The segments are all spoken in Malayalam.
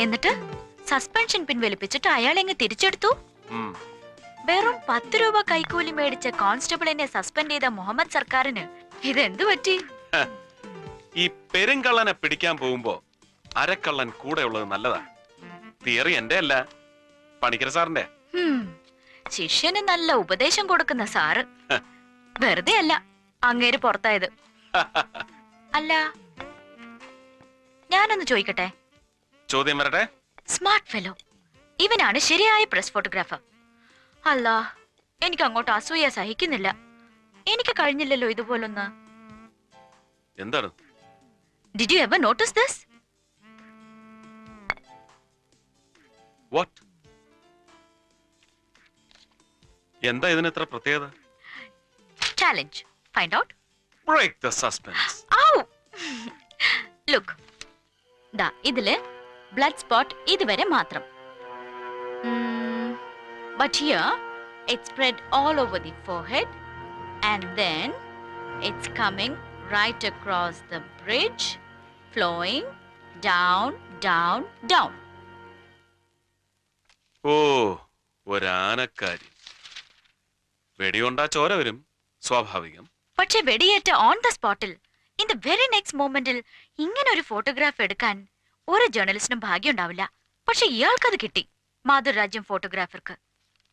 എന്നിട്ട് സസ്പെൻഷൻ പിൻവലിപ്പിച്ചിട്ട് അയാൾ എങ്ങ് തിരിച്ചെടുത്തു. വെറും പത്ത് രൂപ കൈക്കൂലി മേടിച്ച കോൺസ്റ്റബിളിനെ സസ്പെൻഡ് ചെയ്ത മുഹമ്മദ് സർക്കാരിന് ഇതെന്തു പറ്റി? ഈ പെരുങ്കള്ളനെ പിടിക്കാൻ പോകുമ്പോ അരക്കള്ളൻ കൂടെ ഉള്ളത് നല്ലതാ. തിയറി എന്റെ അല്ല പണിക്കര സാറിന്റെ. ശിഷ്യന് നല്ല ഉപദേശം കൊടുക്കുന്ന സാറ്. വെറുതെ അല്ല അങ്ങേര് പുറത്തായത്. അല്ല ഞാനൊന്ന് ചോദിക്കട്ടെ? ചോദ്യം വരട്ടെ? സ്മാർട്ട് ഫെലോ ഇവനാണ് ശരിയായ പ്രസ് ഫോട്ടോഗ്രാഫർ അല്ല എനിക്ക് അങ്ങോട്ട് അസൂയ സഹിക്കുന്നില്ല. എനിക്ക് കഴിഞ്ഞില്ലല്ലോ ഇതുപോലൊന്ന്. എന്താണ്? Did you ever notice this what എന്താ ഇതിന് ഇത്ര പ്രത്യേകത? Challenge find out break the suspense ഔ ലുക്ക് ദാ ഇതിൽ ബ്ലഡ് സ്പോട്ട് ഇതുവരെ മാത്രം. But here it spread all over the forehead and then it's coming right across the bridge flowing down down down ഓ ഒരാനക്കാരി. വെടിയുണ്ടാ ചോര വരും സ്വാഭാവികം. പക്ഷെ വെടിയേറ്റ ഓൺ ദ സ്പോട്ടിൽ ഇൻ ദ വെരി നെക്സ്റ്റ് മൊമെന്റിൽ ഇങ്ങനെ ഒരു ഫോട്ടോഗ്രാഫ് എടുക്കാൻ ഒരു ജേർണലിസ്റ്റിനും ഭാഗ്യം ഉണ്ടാവില്ല പക്ഷെ ഇയാൾക്കത് കിട്ടി. മാതൃരാജ്യം ഫോട്ടോഗ്രാഫർക്ക്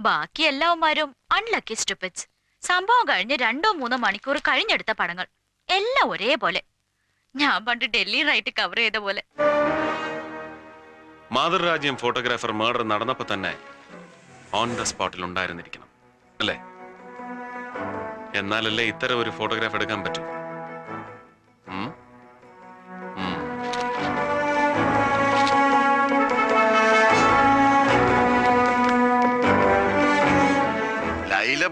ബാക്കി എല്ലാവന്മാരും അൺലക്കി സ്റ്റുപ്പിറ്റ്സ് സംഭവം കഴിഞ്ഞ് രണ്ടോ മൂന്നോ മണിക്കൂർ കഴിഞ്ഞെടുത്ത പടങ്ങൾ. എല്ലാം ഒരേപോലെ. ഞാൻ പണ്ട് ഡൽഹി റൈറ്റ് കവർ ചെയ്ത പോലെ. മാതൃരാജ്യം ഫോട്ടോഗ്രാഫർ മർഡർ നടന്നപ്പോ തന്നെ ഓൺ ദ സ്പോട്ടിൽ ഉണ്ടായിരുന്നിരിക്കണം. അല്ലേ? എന്നാലല്ലേ ഇത്തരം ഒരു ഫോട്ടോഗ്രാഫ് എടുക്കാൻ പറ്റൂ.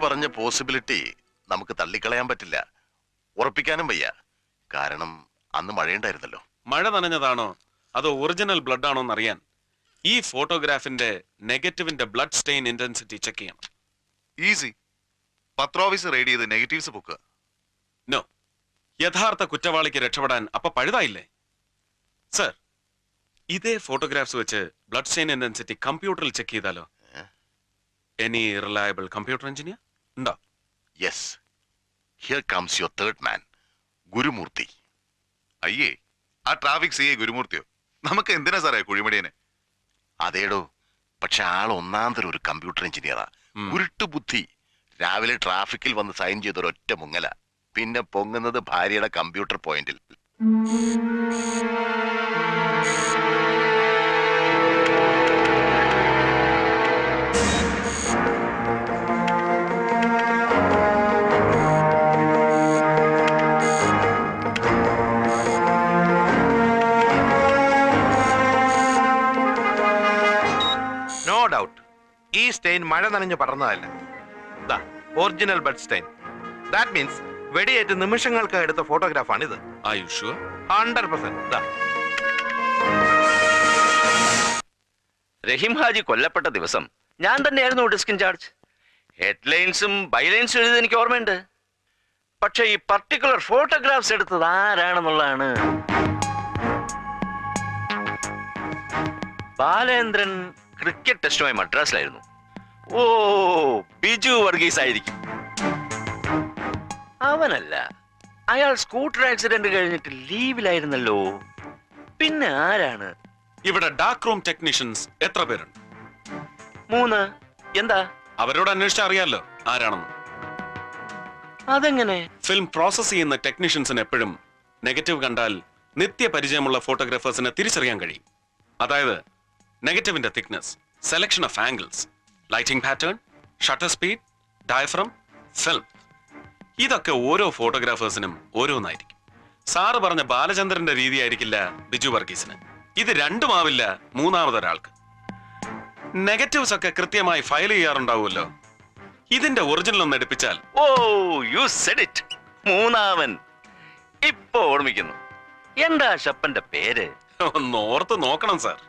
പറഞ്ഞ പോസിബിലിറ്റി നമുക്ക് തള്ളിക്കളയാൻ പറ്റില്ല. ഉറപ്പിക്കാനും വയ്യ. കാരണം അന്ന് മഴയുണ്ടായിരുന്നല്ലോ. മഴ നനഞ്ഞതാണോ? അതോ ഒറിജിനൽ ബ്ലഡ് ആണോ എന്നറിയാൻ. ഈ ഫോട്ടോഗ്രാഫിന്റെ നെഗറ്റീവിന്റെ ബ്ലഡ് സ്റ്റെയിൻ ഇന്റൻസിറ്റി ചെക്ക് ചെയ്യണം. ഈസി പത്രോഫീസ് റെയ്ഡ് ചെയ്ത് നെഗറ്റീവ്സ് ബുക്ക് നോ യഥാർത്ഥ കുറ്റവാളിക്ക് രക്ഷപ്പെടാൻ അപ്പൊ പഴുതായില്ലേ? സർ ഇതേ ഫോട്ടോഗ്രാഫ്സ് വെച്ച് ബ്ലഡ് സ്റ്റെയിൻ ഇന്റൻസിറ്റി കമ്പ്യൂട്ടറിൽ ചെക്ക് ചെയ്താലോ? എനി റിലയബിൾ കമ്പ്യൂട്ടർ എഞ്ചിനീയർ ഉണ്ടോ? Yes here comes your third man Gurumoorthy. അയ്യേ ആ ട്രാഫിക് സി ഗുരുമൂർത്തിയോ? നമുക്ക് എന്തിനാ സാറേ കുഴിമടിയനെ? അതേടോ പക്ഷെ ആൾ ഒന്നാന്തരം ഒരു കമ്പ്യൂട്ടർ എഞ്ചിനീയറാ ഉരുട്ട് ഉരുട്ടു ബുദ്ധി രാവിലെ ട്രാഫിക്കിൽ വന്ന് സൈൻ ചെയ്ത ഒറ്റ മുങ്ങല. പിന്നെ പൊങ്ങുന്നത് ഭാര്യയുടെ കമ്പ്യൂട്ടർ പോയിന്റിൽ ഡൗട്ട് ഈ സ്റ്റെയിൻ മഴ നനഞ്ഞു പടർന്നതല്ല ദാ original blood stain that means വെടിയേറ്റ് നിമിഷങ്ങൾക്ക് എടുത്ത ഫോട്ടോഗ്രാഫാണിത് ആയുഷ് ഹൺഡ്രഡ് പെർസെന്റ് ദാ. റഹീം ഹാജി കൊല്ലപ്പെട്ട ദിവസം ഞാൻ തന്നെയായിരുന്നു ഡിസ്ക് ഇൻചാർജ് ഹെഡ്ലൈൻസും ബൈലൈൻസും എഴുതി എനിക്ക് ഓർമ്മയുണ്ട്. പക്ഷെ ഈ പർട്ടിക്കുലർ ഫോട്ടോഗ്രാഫ്സ് എടുത്തത് ആരാണെന്നുള്ളതാണ്. ബാലേന്ദ്രൻ ക്രിക്കറ്റ് ടെസ്റ്റുമായി മദ്രാസിലായിരുന്നു. ഓ ബിജു വർഗീസ് ആയിരിക്കും അവനല്ല അയാൾ സ്കൂട്ടർ ആക്സിഡന്റ് കഴിഞ്ഞിട്ട് ലീവിലായിരുന്നല്ലോ. പിന്നെ ആരാണ്? ഇവിടെ ഡാർക്ക് റൂം ടെക്നീഷ്യൻസ് എത്ര പേരുണ്ട്? മൂന്ന്. എന്താ? അവരോട് അന്വേഷിച്ചാൽ അറിയാലോ ആരാണെന്ന്. അതെങ്ങനെ? ഫിലിം പ്രോസസ് ചെയ്യുന്ന ടെക്നീഷ്യൻസിന് എപ്പോഴും നെഗറ്റീവ് കണ്ടാൽ നിത്യപരിചയമുള്ള ഫോട്ടോഗ്രാഫേഴ്സിനെ തിരിച്ചറിയാൻ കഴിയും. അതായത് നെഗറ്റീവിന്റെ thickness selection of angles lighting pattern shutter speed diaphragm film ഇതൊക്കെ ഓരോ ഫോട്ടോഗ്രാഫേഴ്സിനും ഓരോന്നായിരിക്കും. സാറ് പറഞ്ഞ ബാലചന്ദ്രന്റെ രീതി ആയിരിക്കില്ല ബിജു വർഗീസിന്. ഇത് രണ്ടുമാവില്ല മൂന്നാമതൊരാൾക്ക്. നെഗറ്റീവ്സ് ഒക്കെ കൃത്യമായി ഫയൽ ചെയ്യാറുണ്ടാവുമല്ലോ. ഇതിന്റെ ഒറിജിനൽ ഒന്ന് എടുപ്പിച്ചാൽ ഓ യു സെഡ് ഇറ്റ് മൂന്നാമൻ ഇപ്പൊ ഓർമ്മിക്കുന്നു. എന്താ ഷപ്പന്റെ പേര്? ഒന്ന് ഓർത്ത് നോക്കണം സാർ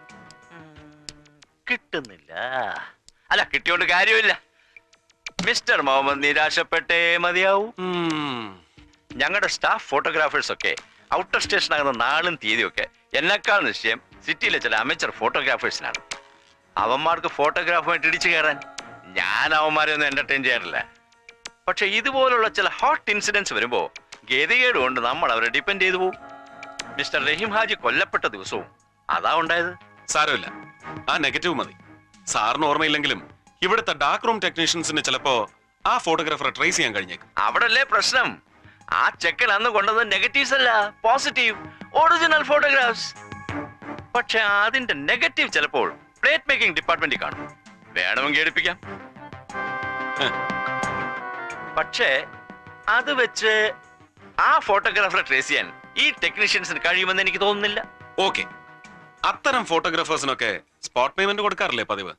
കിട്ടുന്നില്ല. അല്ല കിട്ടിയോണ്ട് കാര്യമില്ല. മിസ്റ്റർ മുഹമ്മദ് നിരാശപ്പെട്ടേ മതിയാവൂ. ഞങ്ങളുടെ സ്റ്റാഫ് ഫോട്ടോഗ്രാഫേഴ്സ് ഒക്കെ ഔട്ടർ സ്റ്റേഷൻ ആകുന്ന നാളും തീയതിയൊക്കെ എന്നെക്കാൾ നിശ്ചയം സിറ്റിയിലെ ചില അമേച്ചർ ഫോട്ടോഗ്രാഫേഴ്സിനാണ്. അവന്മാർക്ക് ഫോട്ടോഗ്രാഫുമായിട്ട് ഇടിച്ചു കയറാൻ ഞാൻ അവന്മാരെ ഒന്നും എന്റർടൈൻ ചെയ്യാറില്ല. പക്ഷെ ഇതുപോലുള്ള ചില ഹോട്ട് ഇൻസിഡൻസ് വരുമ്പോ ഗതികേട് കൊണ്ട് നമ്മൾ അവരെ ഡിപ്പെൻഡ് ചെയ്തു പോകും മിസ്റ്റർ റഹീം ഹാജി കൊല്ലപ്പെട്ട ദിവസവും അതാ ഉണ്ടായത്. സാരമില്ല. ആ നെഗറ്റീവ് മതി. സാറിന് ഓർമ്മയില്ലെങ്കിലും ഇവിടുത്തെ ഡാർക്ക് റൂം ടെക്നീഷ്യൻസിന് ചിലപ്പോ ആ ഫോട്ടോഗ്രാഫറെ ട്രേസ് ചെയ്യാൻ കഴിഞ്ഞേക്കും. അവിടല്ലേ പ്രശ്നം? ആ ചെക്കൻ അന്ന് കൊണ്ടത് നെഗറ്റീവ്സ് അല്ല പോസിറ്റീവ് ഒറിജിനൽ ഫോട്ടോഗ്രാഫ്സ് പക്ഷെ അതിന്റെ നെഗറ്റീവ് ചിലപ്പോൾ പ്ലേറ്റ് മേക്കിംഗ് ഡിപ്പാർട്ട്മെന്റിൽ കാണും. വേണമെങ്കിൽ എടുപ്പിക്കാം. പക്ഷേ അത് വെച്ച് ആ ഫോട്ടോഗ്രാഫറെ ട്രേസ് ചെയ്യാൻ ഈ ടെക്നീഷ്യൻസിന് കഴിയുമെന്ന് എനിക്ക് തോന്നുന്നില്ല. ഓക്കെ അത്തരം ഫോട്ടോഗ്രാഫേഴ്സിനൊക്കെ സ്പോട്ട് പേയ്മെന്റ് കൊടുക്കാറില്ലേ പതിവ്?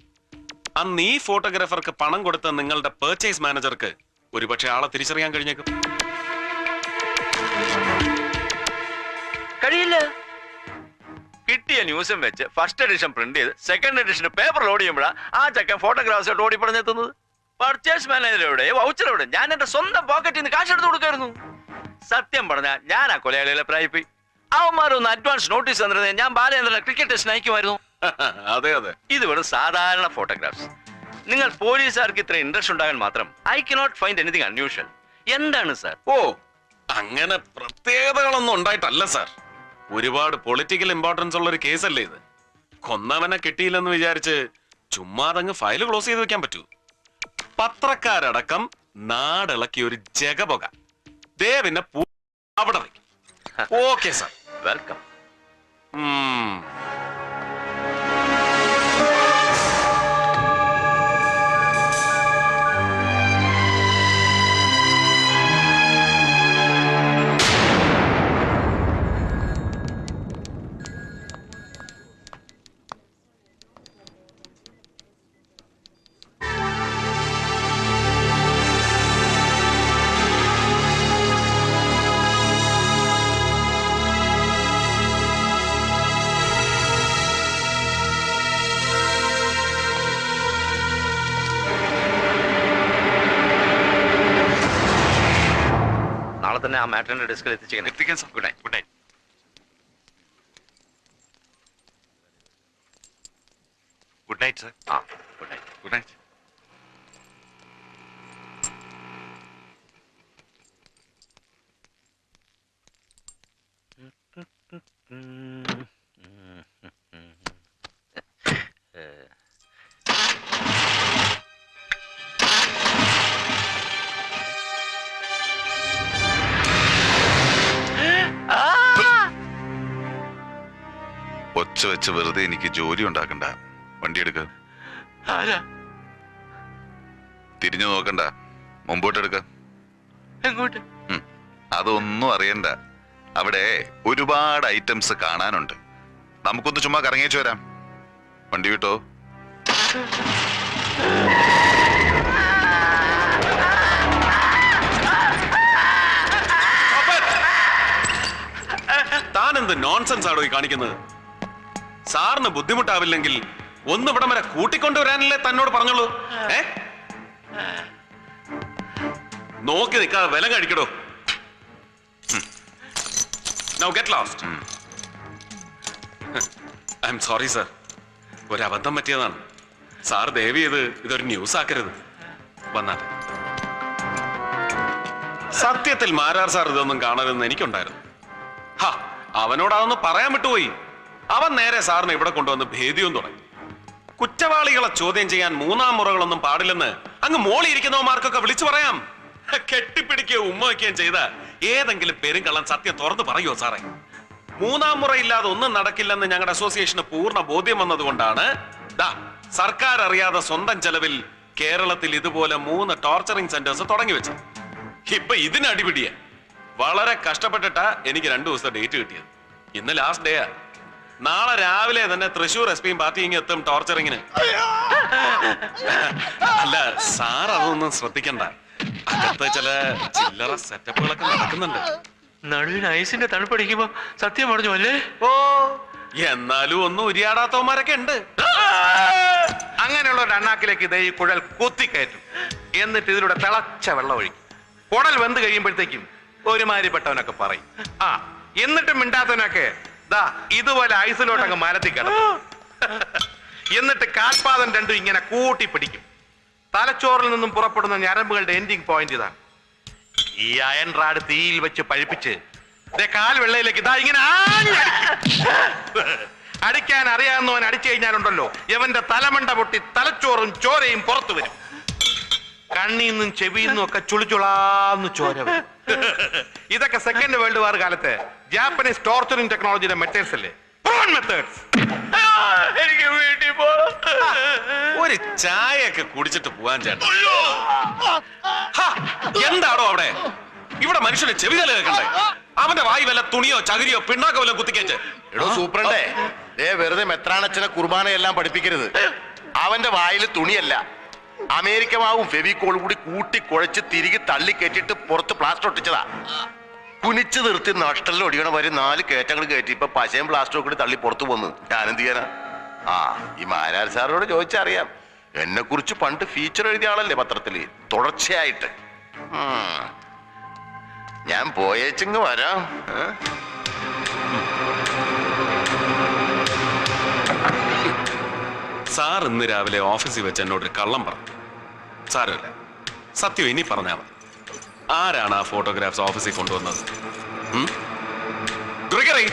അന്ന് ഈ ഫോട്ടോഗ്രാഫർക്ക് പണം കൊടുത്ത നിങ്ങളുടെ പർച്ചേസ് മാനേജർക്ക് ഒരുപക്ഷെ ആളെ തിരിച്ചറിയാൻ കഴിഞ്ഞേക്കും. കഴിയില്ല. കിട്ടിയ ന്യൂസും വെച്ച് ഫസ്റ്റ് എഡിഷൻ പ്രിന്റ് ചെയ്ത് സെക്കൻഡ് എഡിഷൻ പേപ്പർ ഓടിയുമ്പോഴാണ് ആ ചക്കൻ ഫോട്ടോഗ്രാഫേഴ്സ് ഓടി പറഞ്ഞെത്തുന്നത് പർച്ചേസ് മാനേജറുടെ വൗച്ചർ എവിടെ? ഞാൻ എന്റെ സ്വന്തം പോക്കറ്റിൽ നിന്ന് കാശ് എടുത്ത് കൊടുക്കായിരുന്നു. സത്യം പറഞ്ഞാൽ ഞാൻ ആ കൊലയാളികളെ പ്രായിപ്പോയി അവന്മാരൊന്ന് അഡ്വാൻസ് നോട്ടീസ് തന്നിരുന്നേ. ഞാൻ ബാലേന്ദ്രനെ ക്രിക്കറ്റ് ടെസ്റ്റിന് അയക്കുമായിരുന്നു. അതെ അതെ. ഇത് വെറും സാധാരണ ഫോട്ടോഗ്രാഫ്സ് നിങ്ങൾ പോലീസുകാർക്ക് ഇത്ര ഇൻട്രസ്റ്റ് ഉണ്ടാകാൻ മാത്രം I cannot find anything unusual എന്താണ് സാർ ഓ അങ്ങനെ പ്രത്യേകതകളൊന്നും ഉണ്ടായിട്ടല്ല സാർ ഒരുപാട് പൊളിറ്റിക്കൽ ഇമ്പോർട്ടൻസ് ഉള്ള ഒരു കേസല്ലേ ഇത്. കൊന്നവനെ കിട്ടിയില്ലെന്ന് വിചാരിച്ച് ചുമ്മാതങ്ങ് ഫയൽ ക്ലോസ് ചെയ്ത് വെക്കാൻ പറ്റൂ. പത്രക്കാരടക്കം നാടിളക്കിയ ഒരു ജഗപുക. ദേ പിന്നെ പൂ അവിടെ ഓക്കെ സാർ വെൽക്കം ഉം. നാളെ തന്നെ ആ മാറ്ററിന്റെ ഡെസ്കിൽ എത്തിച്ചേക്കണം എത്തിക്കാൻ sir good night good night good night sir ആ. ഗുഡ് നൈറ്റ് ഗുഡ് നൈറ്റ് ഒച്ച വെച്ച് വെറുതെ എനിക്ക് ജോലി ഉണ്ടാക്കണ്ട. വണ്ടി എടുക്ക. ആരാ? തിരിഞ്ഞു നോക്കണ്ട. മുമ്പോട്ട് എടുക്ക. അതൊന്നും അറിയണ്ട. അവിടെ ഒരുപാട് ഐറ്റംസ് കാണാനുണ്ട്. നമുക്കൊന്ന് ചുമ്മാ കറങ്ങിയേച്ചു വരാം. വണ്ടി വിട്ടോ? താൻ എന്ത് നോൺസെൻസ് ആണോ ഈ കാണിക്കുന്നത്? സാറിന് ബുദ്ധിമുട്ടാവില്ലെങ്കിൽ ഒന്ന് ഇവിടം വരെ കൂട്ടിക്കൊണ്ടുവരാനല്ലേ തന്നോട് പറഞ്ഞോളൂ ഏ? നോക്കി നിൽക്കാതെ വില കഴിക്കടോ. Now get lost I'm sorry sir ഒരു അബദ്ധം പറ്റിയതാണ്. സാർ ദേവി ഇത് ഇതൊരു ന്യൂസ് ആക്കരുത്. വന്നാൽ. സത്യത്തിൽ മാരാർ സാർ ഇതൊന്നും കാണരുതെന്ന് എനിക്കുണ്ടായിരുന്നു. ഹാ അവനോട് അതൊന്ന് പറയാൻ വിട്ടുപോയി. അവൻ നേരെ സാറിനെ ഇവിടെ കൊണ്ടുവന്ന് ഭേദിയും തുടങ്ങി. കുറ്റവാളികളെ ചോദ്യം ചെയ്യാൻ മൂന്നാം മുറകളൊന്നും പാടില്ലെന്ന് അങ്ങ് മോളിയിരിക്കുന്നവന്മാർക്കൊക്കെ വിളിച്ചു പറയാം. കെട്ടിപ്പിടിക്കുകയോ ഉമ്മ വയ്ക്കുകയും ചെയ്ത ഏതെങ്കിലും പെരുങ്കള്ളൻ സത്യം തുറന്നു പറയുമോ സാറേ? മൂന്നാം മുറയില്ലാതെ ഒന്നും നടക്കില്ലെന്ന് ഞങ്ങളുടെ അസോസിയേഷന് പൂർണ ബോധ്യം വന്നതുകൊണ്ടാണ് ദാ സർക്കാർ അറിയാതെ സ്വന്തം ചെലവിൽ കേരളത്തിൽ ഇതുപോലെ മൂന്ന് ടോർച്ചറിംഗ് സെന്റേഴ്സ് തുടങ്ങി വെച്ചത്. ഇപ്പൊ ഇതിന് അടിപിടിയ വളരെ കഷ്ടപ്പെട്ടിട്ടാ എനിക്ക് രണ്ടു ദിവസത്തെ ഡേറ്റ് കിട്ടിയത്. ഇന്ന് ലാസ്റ്റ് ഡേയാ നാളെ രാവിലെ തന്നെ തൃശൂർ എസ് പിയും പാർട്ടിയും എത്തും ടോർച്ചറിങ്ങിന് അല്ല സാർ അതൊന്നും ശ്രദ്ധിക്കണ്ട. അകത്ത് ചില ചില്ലറ സെറ്റപ്പുകളൊക്കെ നടക്കുന്നുണ്ട്. നടുവിന് ഐസിന്റെ തണുപ്പടിക്കുമ്പോ സത്യം പറഞ്ഞു അല്ലേ? ഓ എന്നാലും ഒന്നും ഉരിയാടാത്തവന്മാരൊക്കെ ഉണ്ട്. അങ്ങനെയുള്ള ഒരു അണ്ണാക്കിലേക്ക് ഇതേ ഈ കുഴൽ കുത്തിക്കയറ്റും എന്നിട്ട് ഇതിലൂടെ തിളച്ച വെള്ളം ഒഴിക്കും. കുടൽ വെന്ത് കഴിയുമ്പോഴത്തേക്കും ഒരുമാതിരിപ്പെട്ടവനൊക്കെ പറയും. ആ എന്നിട്ടും മിണ്ടാത്തവനൊക്കെ ദാ ഇതുപോലെ ഐസിലോട്ട് അങ്ങ് മരത്തി കിടക്കും. എന്നിട്ട് കാൽപാദം രണ്ടും ഇങ്ങനെ കൂട്ടി പിടിക്കും തലച്ചോറിൽ നിന്നും പുറപ്പെടുന്ന ഞരമ്പുകളുടെ എൻഡിങ് പോയിന്റ് ഇതാണ്. ഈ അയൺ റാഡ് തീയിൽ വെച്ച് പഴിപ്പിച്ച് കാൽ വെള്ളയിലേക്ക് ഇതാ ഇങ്ങനെ. അടിക്കാൻ അറിയാവുന്നവൻ അടിച്ചു കഴിഞ്ഞാലുണ്ടല്ലോ. ഇവന്റെ തലമണ്ട പൊട്ടി തലച്ചോറും ചോരയും പുറത്തു വരും. കണ്ണിൽ ചെവിന്നും ഒക്കെ ചുളിച്ചുളാന്ന് ചോര ഇതൊക്കെ സെക്കൻഡ് വേൾഡ് വാർ കാലത്ത് ജാപ്പനീസ് ടോർച്ചറിംഗ് ടെക്നോളജിയുടെ മെത്തേഡ്സ് അല്ലേ? മെത്തേഡ്സ് എനിക്ക് വീട്ടിൽ പോണം ഒരു ചായയൊക്കെ കുടിച്ചിട്ട് പോവാൻ ചേട്ടാ ഹാ, എന്താണോ അവിടെ? ഇവിടെ മനുഷ്യന് ചെവി തല കേൾക്കണ്ടേ? അവന്റെ വായി വല്ല തുണിയോ ചകിരിയോ പിണ്ണാക്കോ വല്ല കുത്തിക്കേച്ച്. എടോ സൂപ്രണ്ടേ. ഏ വെറുതെ മെത്രാണച്ചനെ കുർബാനയെല്ലാം പഠിപ്പിക്കരുത്. അവന്റെ വായിൽ തുണിയല്ല. അമേരിക്ക മാവും ഫെവിക്കോൾ കൂടി കൂട്ടി കുഴച്ച് തിരികെ തള്ളി കയറ്റിട്ട് പുറത്ത് പ്ലാസ്റ്റർ ഒട്ടിച്ചതാ. കുനിച്ച് നിർത്തി നഷ്ടലിൽ ഒടിയണ വരെ നാല് കയറ്റങ്ങൾ കയറ്റി. ഇപ്പൊ പശയും പ്ലാസ്റ്ററും കൂടി തള്ളി പുറത്തു പോന്നു ഞാനെന്ത് ചെയ്യാനാ? ആ ഈ മാരാർ സാറിനോട് ചോദിച്ചറിയാം. എന്നെ കുറിച്ച് പണ്ട് ഫീച്ചർ എഴുതിയ ആളല്ലേ പത്രത്തിൽ. തുടർച്ചയായിട്ട്. ഞാൻ പോയേച്ചിങ് വരാം. സാർ ഇന്ന് രാവിലെ ഓഫീസിൽ വെച്ച് എന്നോടൊരു കള്ളം പറഞ്ഞു. സാരമില്ല. സത്യം ഇനി പറഞ്ഞാൽ മതി. ആരാണ് ആ ഫോട്ടോഗ്രാഫ്സ് ഓഫീസിൽ കൊണ്ടുവന്നത്? ഉം? ഗ്രിഗറി!